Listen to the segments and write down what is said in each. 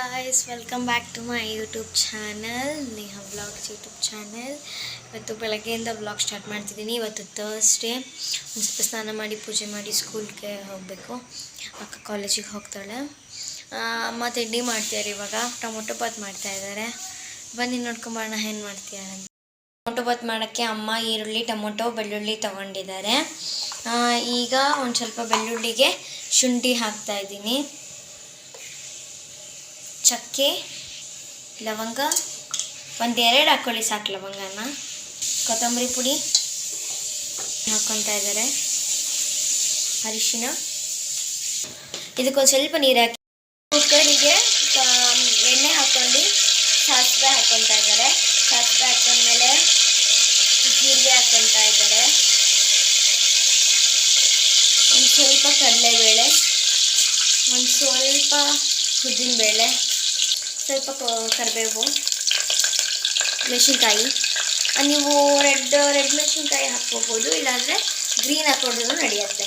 Guys welcome back to my YouTube channel Neha vlogs YouTube channel ಇವತ್ತು ಬೆಳಗ್ಗೆಯಿಂದ vlog start ಮಾಡ್ತಿದ್ದೀನಿ. ಇವತ್ತು Thursday ಒಂದು ಸ್ವಲ್ಪ ಸ್ನಾನ ಮಾಡಿ, ಪೂಜೆ ಮಾಡಿ ಸ್ಕೂಲ್ಗೆ ಹೋಗಬೇಕು. ಅಕ್ಕ ಕಾಲೇಜಿಗೆ ಹೋಗ್ತಾಳೆ. ಅಮ್ಮ ತಿಂಡಿ ಮಾಡ್ತಿದ್ದಾರೆ ಇವಾಗ. ಟೊಮೊಟೊ ಬಾತ್ ಮಾಡ್ತಾ ಇದ್ದಾರೆ ಬನ್ನಿ ನೋಡ್ಕೊಂಬರೋಣ, ಏನು ಮಾಡ್ತಿದ್ದಾರೆ ಟೊಮೊಟೊ ಬಾತ್ ಮಾಡೋಕ್ಕೆ ಅಮ್ಮ ಈರುಳ್ಳಿ, ಟೊಮೊಟೊ, ಬೆಳ್ಳುಳ್ಳಿ ತೊಗೊಂಡಿದ್ದಾರೆ. ಈಗ ಒಂದು ಸ್ವಲ್ಪ ಬೆಳ್ಳುಳ್ಳಿಗೆ ಶುಂಠಿ ಹಾಕ್ತಾ ಇದ್ದೀನಿ. ಚಕ್ಕೆ, ಲವಂಗ, ಒಂದೆರಡು ಎರಡು ಹಾಕ್ಕೊಳ್ಳಿ ಸಾಕು ಲವಂಗನ. ಕೊತ್ತಂಬರಿ ಪುಡಿ ಹಾಕ್ಕೊತಾ ಇದ್ದಾರೆ. ಅರಿಶಿನ. ಇದಕ್ಕೊಂದು ಸ್ವಲ್ಪ ನೀರು ಹಾಕಿ. ಕುಕ್ಕರಿಗೆ ಎಣ್ಣೆ ಹಾಕ್ಕೊಂಡು ಸಾಸಿವೆ ಹಾಕ್ಕೊತಾ ಇದ್ದಾರೆ. ಸಾಸಿವೆ ಹಾಕೊಂಡ್ಮೇಲೆ ಜೀರಿಗೆ ಹಾಕ್ಕೊತಾ ಇದ್ದಾರೆ. ಒಂದು ಸ್ವಲ್ಪ ಕಡಲೆಬೇಳೆ, ಒಂದು ಸ್ವಲ್ಪ ಉದ್ದಿನಬೇಳೆ ಸ್ವಲ್ಪ ಕರಿಬೇವು, ಮೆಣಸಿನ್ಕಾಯಿ. ನೀವು ರೆಡ್ ರೆಡ್ ಮೆಣಸಿನ್ಕಾಯಿ ಹಾಕ್ಕೋಬೋದು, ಇಲ್ಲಾಂದರೆ ಗ್ರೀನ್ ಹಾಕೊಂಡ್ರೂ ನಡೆಯುತ್ತೆ.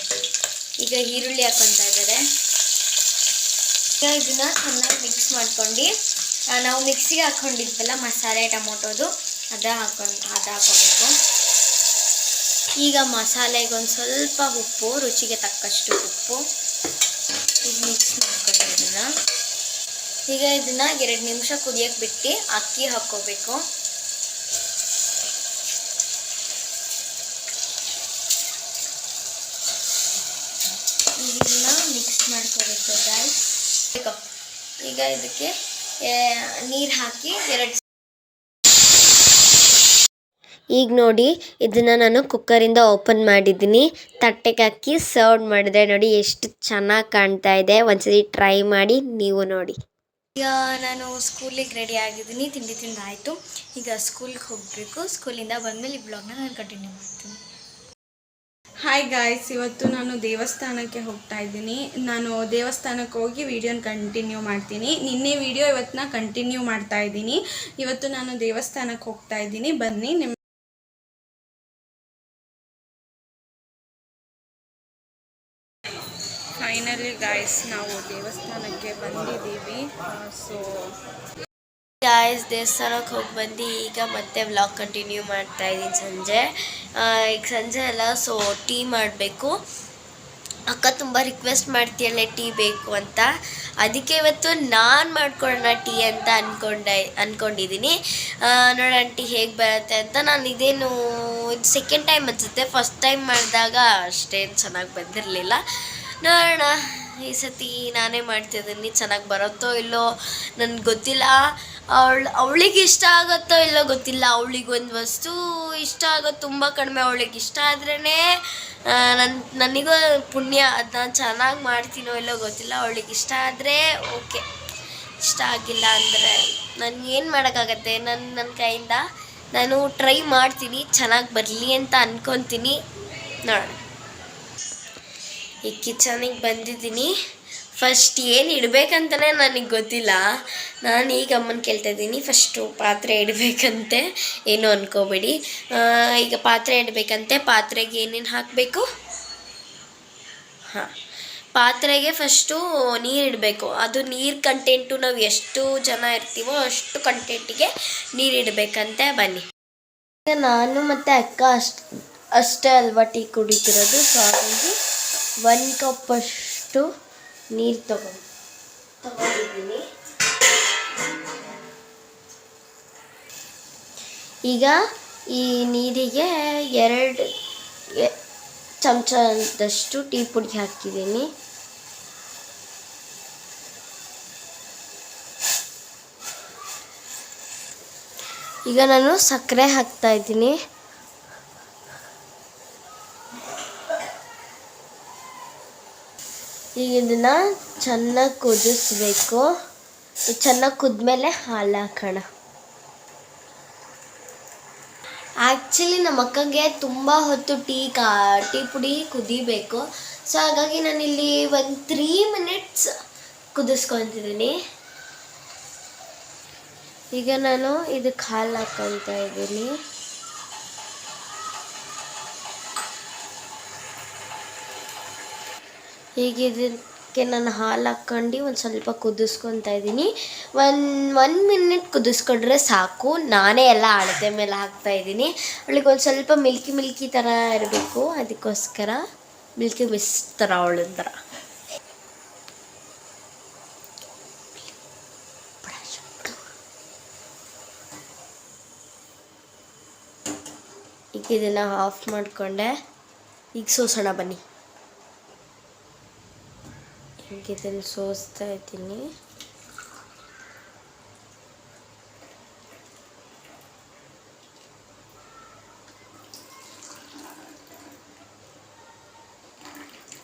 ಈಗ ಈರುಳ್ಳಿ ಹಾಕ್ಕೊತಾ ಇದ್ದಾರೆ. ಈಗ ಇದನ್ನ ಚೆನ್ನಾಗಿ ಮಿಕ್ಸ್ ಮಾಡ್ಕೊಂಡು ನಾವು ಮಿಕ್ಸಿಗೆ ಹಾಕ್ಕೊಂಡಿದ್ವಲ್ಲ ಮಸಾಲೆ, ಟೊಮೊಟೊದು, ಅದ ಹಾಕೊಂಡು ಅದು ಹಾಕೋಬೇಕು ಈಗ ಮಸಾಲೆಗೆ ಒಂದು ಸ್ವಲ್ಪ ಉಪ್ಪು, ರುಚಿಗೆ ತಕ್ಕಷ್ಟು ಉಪ್ಪು. ಈಗ ಮಿಕ್ಸ್ ಮಾಡ್ಕೊಂಡು ಈಗ ಇದನ್ನ ಎರಡು ನಿಮಿಷ ಕುದಿಯಕ್ ಬಿಟ್ಟು ಅಕ್ಕಿ ಹಾಕೋಬೇಕು ಇದನ್ನ ಮಿಕ್ಸ್ ಮಾಡ್ಕೋಬೇಕು ಗಾಯ್ಸ್ ಈಗ ಇದಕ್ಕೆ ನೀರು ಹಾಕಿ ಎರಡು ಈಗ ನೋಡಿ ಇದನ್ನ ನಾನು ಕುಕ್ಕರಿಂದ ಓಪನ್ ಮಾಡಿದ್ದೀನಿ. ತಟ್ಟೆಗೆ ಹಾಕಿ ಸರ್ವ್ ಮಾಡಿದೆ ನೋಡಿ ಎಷ್ಟು ಚೆನ್ನಾಗಿ ಕಾಣ್ತಾ ಇದೆ. ಒಂದ್ಸತಿ ಟ್ರೈ ಮಾಡಿ ನೀವು ನೋಡಿ. ಈಗ ನಾನು ಸ್ಕೂಲಿಗೆ ರೆಡಿ ಆಗಿದ್ದೀನಿ, ತಿಂಡಿ ತಿಂದಾಯಿತು. ಈಗ ಸ್ಕೂಲ್ಗೆ ಹೋಗಬೇಕು. ಸ್ಕೂಲಿಂದ ಬಂದಮೇಲೆ ಈ ಬ್ಲಾಗ್ನ ನಾನು ಕಂಟಿನ್ಯೂ ಮಾಡ್ತೀನಿ. ಹಾಯ್ ಗಾಯ್ಸ್ ಇವತ್ತು ನಾನು ದೇವಸ್ಥಾನಕ್ಕೆ ಹೋಗ್ತಾ ಇದ್ದೀನಿ. ನಾನು ದೇವಸ್ಥಾನಕ್ಕೆ ಹೋಗಿ ವಿಡಿಯೋನ ಕಂಟಿನ್ಯೂ ಮಾಡ್ತೀನಿ. ನಿನ್ನೆ ವಿಡಿಯೋ ಇವತ್ತನ್ನ ಕಂಟಿನ್ಯೂ ಮಾಡ್ತಾ ಇದ್ದೀನಿ. ಇವತ್ತು ನಾನು ದೇವಸ್ಥಾನಕ್ಕೆ ಹೋಗ್ತಾ ಇದ್ದೀನಿ. ಬನ್ನಿ, ನಿಮ್ಮ ಗಾಯ್ಸ್ ನಾವು ದೇವಸ್ಥಾನಕ್ಕೆ ಬಂದಿದ್ದೀವಿ. ಸೊ ಗಾಯ್ಸ್ ದೇವಸ್ಥಾನಕ್ಕೆ ಹೋಗಿ ಬಂದು ಈಗ ಮತ್ತೆ ವ್ಲಾಗ್ ಕಂಟಿನ್ಯೂ ಮಾಡ್ತಾ ಇದ್ದೀನಿ ಸಂಜೆ. ಈಗ ಸಂಜೆ ಎಲ್ಲ ಸೊ ಟೀ ಮಾಡಬೇಕು. ಅಕ್ಕ ತುಂಬ ರಿಕ್ವೆಸ್ಟ್ ಮಾಡ್ತೀಯಲ್ಲ ಟೀ ಬೇಕು ಅಂತ. ಅದಕ್ಕೆ ಇವತ್ತು ನಾನು ಮಾಡ್ಕೊಳ್ಳೋಣ ಟೀ ಅಂತ ಅಂದ್ಕೊಂಡೆ ಅಂದ್ಕೊಂಡಿದ್ದೀನಿ ನೋಡೋಣ ಟೀ ಹೇಗೆ ಬರುತ್ತೆ ಅಂತ. ನಾನು ಇದೇನು, ಇದು ಸೆಕೆಂಡ್ ಟೈಮ್ ಅನಿಸುತ್ತೆ. ಫಸ್ಟ್ ಟೈಮ್ ಮಾಡಿದಾಗ ಅಷ್ಟೇನು ಚೆನ್ನಾಗಿ ಬಂದಿರಲಿಲ್ಲ. ನೋಡೋಣ. ಈ ಸತಿ ನಾನೇ ಮಾಡ್ತಿದ್ದೀನಿ ಚೆನ್ನಾಗಿ ಬರುತ್ತೋ ಇಲ್ಲೋ ನನಗೆ ಗೊತ್ತಿಲ್ಲ. ಅವಳು, ಅವಳಿಗೆ ಇಷ್ಟ ಆಗುತ್ತೋ ಇಲ್ಲೋ ಗೊತ್ತಿಲ್ಲ. ಅವಳಿಗೆ ಒಂದು ವಸ್ತು ಇಷ್ಟ ಆಗೋದು ತುಂಬ ಕಡಿಮೆ. ಅವಳಿಗೆ ಇಷ್ಟ ಆದ್ರೇ ನನ್ನ ನನಗೂ ಪುಣ್ಯ. ಅದನ್ನ ಚೆನ್ನಾಗಿ ಮಾಡ್ತೀನೋ ಇಲ್ಲೋ ಗೊತ್ತಿಲ್ಲ. ಅವಳಿಗೆ ಇಷ್ಟ ಆದರೆ ಓಕೆ. ಇಷ್ಟ ಆಗಿಲ್ಲ ಅಂದರೆ ನಾನು ಏನು ಮಾಡೋಕ್ಕಾಗತ್ತೆ? ನನ್ನ ನನ್ನ ಕೈಯಿಂದ ನಾನು ಟ್ರೈ ಮಾಡ್ತೀನಿ. ಚೆನ್ನಾಗಿ ಬರಲಿ ಅಂತ ಅಂದ್ಕೊತೀನಿ ನೋಡೋಣ. ಈ ಕಿಚನಿಗೆ ಬಂದಿದ್ದೀನಿ. ಫಸ್ಟ್ ಏನು ಇಡಬೇಕಂತಲೇ ನನಗೆ ಗೊತ್ತಿಲ್ಲ. ನಾನು ಈಗ ಅಮ್ಮನ ಕೇಳ್ತಾ ಇದ್ದೀನಿ ಫಸ್ಟು ಪಾತ್ರೆ ಇಡಬೇಕಂತೆ. ಏನು ಅನ್ಕೋಬೇಡಿ. ಈಗ ಪಾತ್ರೆ ಇಡಬೇಕಂತೆ. ಪಾತ್ರೆಗೆ ಏನೇನು ಹಾಕಬೇಕು? ಹಾಂ, ಪಾತ್ರೆಗೆ ಫಸ್ಟು ನೀರು ಇಡಬೇಕು. ಅದು ನೀರು ಕಂಟೆಂಟು ನಾವು ಎಷ್ಟು ಜನ ಇರ್ತೀವೋ ಅಷ್ಟು ಕಂಟೆಂಟಿಗೆ ನೀರು ಇಡಬೇಕಂತೆ. ಬನ್ನಿ. ಈಗ ನಾನು ಮತ್ತು ಅಕ್ಕ ಅಷ್ಟು, ಅಷ್ಟೇ ಅಲ್ವಾ ಟೀ ಕುಡಿತಿರೋದು ಸೊ ಹಾಗಾಗಿ ಒಂದು ಕಪ್ಪಷ್ಟು ನೀರು ತಗೊಂಡು ತಗೊಂಡಿದ್ದೀನಿ. ಈಗ ಈ ನೀರಿಗೆ ಎರಡು ಚಮಚದಷ್ಟು ಟೀ ಪುಡಿ ಹಾಕಿದ್ದೀನಿ. ಈಗ ನಾನು ಸಕ್ಕರೆ ಹಾಕ್ತಾ ಇದ್ದೀನಿ. ಈಗ ಇದನ್ನ ಚೆನ್ನಾಗಿ ಕುದಿಸ್ಬೇಕು. ಚೆನ್ನಾಗಿ ಕುದ್ಮೇಲೆ ಹಾಲು ಹಾಕೋಣ. ಆ್ಯಕ್ಚುಲಿ ನಮ್ಮ ಅಕ್ಕಗೆ ತುಂಬ ಹೊತ್ತು ಟೀ ಕಾ, ಟೀ ಪುಡಿ ಕುದಿಬೇಕು. ಸೊ ಹಾಗಾಗಿ ನಾನಿಲ್ಲಿ ಒಂದು ತ್ರೀ ಮಿನಿಟ್ಸ್ ಕುದಿಸ್ಕೊತಿದ್ದೀನಿ ಈಗ ನಾನು ಇದಕ್ಕೆ ಹಾಲು ಹಾಕ್ಕೊತಾ ಇದ್ದೀನಿ. ಈಗ ಇದಕ್ಕೆ ನಾನು ಹಾಲು ಹಾಕ್ಕೊಂಡು ಒಂದು ಸ್ವಲ್ಪ ಕುದಿಸ್ಕೊತಾ ಇದ್ದೀನಿ. ಒಂದು ಒನ್ ಮಿನಿಟ್ ಕುದಿಸ್ಕೊಂಡ್ರೆ ಸಾಕು. ನಾನೇ ಎಲ್ಲ ಅಳತೆ ಮೇಲೆ ಹಾಕ್ತಾ ಇದ್ದೀನಿ. ಅವಳಿಗೆ ಒಂದು ಸ್ವಲ್ಪ ಮಿಲ್ಕಿ ಮಿಲ್ಕಿ ಥರ ಇರಬೇಕು. ಅದಕ್ಕೋಸ್ಕರ ಮಿಲ್ಕಿ ಮಿಸ್ ಥರ ಅವಳ ಥರ ಈಗ ಇದನ್ನು ಆಫ್ ಮಾಡಿಕೊಂಡೆ. ಈಗ ಸೋಸೋಣ ಬನ್ನಿ. ಇದನ್ನು ಸೋಸ್ತಾ ಇದ್ದೀನಿ.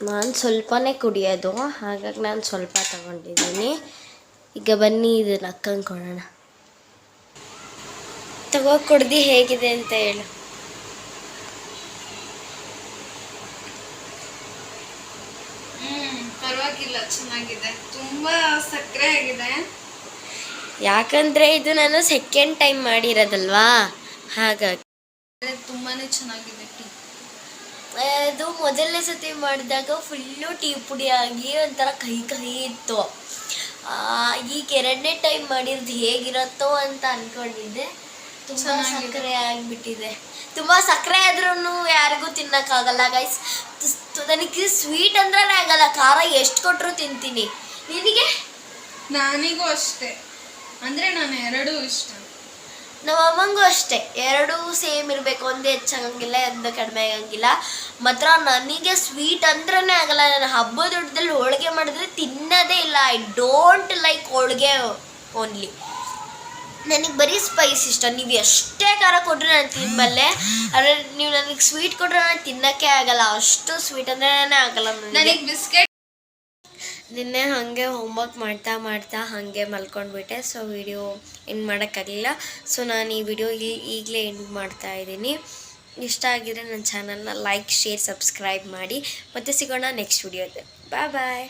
ನಾನು ಸ್ವಲ್ಪನೇ ಕುಡಿಯೋದು ಹಾಗಾಗಿ ನಾನು ಸ್ವಲ್ಪ ತಗೊಂಡಿದ್ದೀನಿ. ಈಗ ಬನ್ನಿ ಇದನ್ನು ಅಕ್ಕಂಗೆ ಕೊಡೋಣ. ತಗೋ, ಕುಡ್ದು ಹೇಗಿದೆ ಅಂತ ಹೇಳು. ಪರವಾಗಿಲ್ಲ ಚೆನ್ನಾಗಿದೆ. ತುಂಬಾ ಸಕ್ಕರೆ ಆಗಿದೆ. ಯಾಕಂದ್ರೆ ಇದು ನಾನು ಸೆಕೆಂಡ್ ಟೈಮ್ ಮಾಡಿರೋದಲ್ವಾ? ಹಾಗಾಗಿ. ತುಂಬಾ ತುಂಬಾನೇ ಚೆನ್ನಾಗಿದೆ ಟೀ. ಅದು ಮೊದಲನೇ ಸತಿ ಮಾಡಿದಾಗ ಫುಲ್ಲು ಟೀ ಪುಡಿ ಆಗಿ ಒಂಥರ ಕಹಿ ಕಹಿ ಇತ್ತು. ಈಗ ಎರಡನೇ ಟೈಮ್ ಮಾಡಿರೋದು ಹೇಗಿರುತ್ತೋ ಅಂತ ಅನ್ಕೊಂಡಿದ್ದೆ. ತುಂಬ ಸಕ್ಕರೆ ಆಗಿಬಿಟ್ಟಿದೆ. ತುಂಬ ಸಕ್ಕರೆ ಆದ್ರೂ ಯಾರಿಗೂ ತಿನ್ನಕ್ಕಾಗಲ್ಲ ಗೈಸ್ ನನಗೆ ಸ್ವೀಟ್ ಅಂದ್ರೆ ಆಗಲ್ಲ ಖಾರ ಎಷ್ಟು ಕೊಟ್ಟರು ತಿಂತೀನಿ. ನಿನಗೆ? ನಾನಿಗೂ ಅಷ್ಟೇ. ಅಂದ್ರೆ ನಾನು ಎರಡೂ ಇಷ್ಟ. ನಮ್ಮ ಅಮ್ಮಂಗೂ ಅಷ್ಟೇ. ಎರಡೂ ಸೇಮ್ ಇರಬೇಕು. ಒಂದೇ ಹೆಚ್ಚಾಗಂಗಿಲ್ಲ ಒಂದು ಕಡಿಮೆ ಆಗಂಗಿಲ್ಲ. ಮಾತ್ರ ನನಗೆ ಸ್ವೀಟ್ ಅಂದ್ರೇ ಆಗಲ್ಲ. ನಾನು ಹಬ್ಬದ ದೊಡ್ಡದಲ್ಲಿ ಹೋಳಿಗೆ ಮಾಡಿದ್ರೆ ತಿನ್ನೋದೇ ಇಲ್ಲ. I don't like holige only ನನಗೆ ಬರೀ ಸ್ಪೈಸ್ ಇಷ್ಟ. ನೀವು ಎಷ್ಟೇ ಖಾರ ಕೊಟ್ಟರೆ ನಾನು ತಿನ್ನಬಲ್ಲೆ ಆದರೆ ನೀವು ನನಗೆ ಸ್ವೀಟ್ ಕೊಟ್ಟರೆ ನಾನು ತಿನ್ನೋಕ್ಕೆ ಆಗಲ್ಲ. ಅಷ್ಟು ಸ್ವೀಟ್ ಅಂದ್ರೆ ಆಗಲ್ಲ ನನಗೆ ಬಿಸ್ಕೆಟ್ ನಿನ್ನೆ ಹಾಗೆ ಹೋಮ್ವರ್ಕ್ ಮಾಡ್ತಾ ಮಾಡ್ತಾ ಹಾಗೆ ಮಲ್ಕೊಂಡ್ಬಿಟ್ಟೆ. ಸೊ ವಿಡಿಯೋ ಎಂಡ್ ಮಾಡೋಕ್ಕಾಗಲಿಲ್ಲ ಸೊ ನಾನು ಈ ವಿಡಿಯೋ ಈಗಲೇ ಎಂಡ್ ಮಾಡ್ತಾ ಇದ್ದೀನಿ. ಇಷ್ಟ ಆಗಿದ್ರೆ ನನ್ನ ಚಾನಲ್ನ ಲೈಕ್ ಶೇರ್ ಸಬ್ಸ್ಕ್ರೈಬ್ ಮಾಡಿ. ಮತ್ತೆ ಸಿಗೋಣ ನೆಕ್ಸ್ಟ್ ವಿಡಿಯೋದಲ್ಲಿ ಬಾಯ್ ಬಾಯ್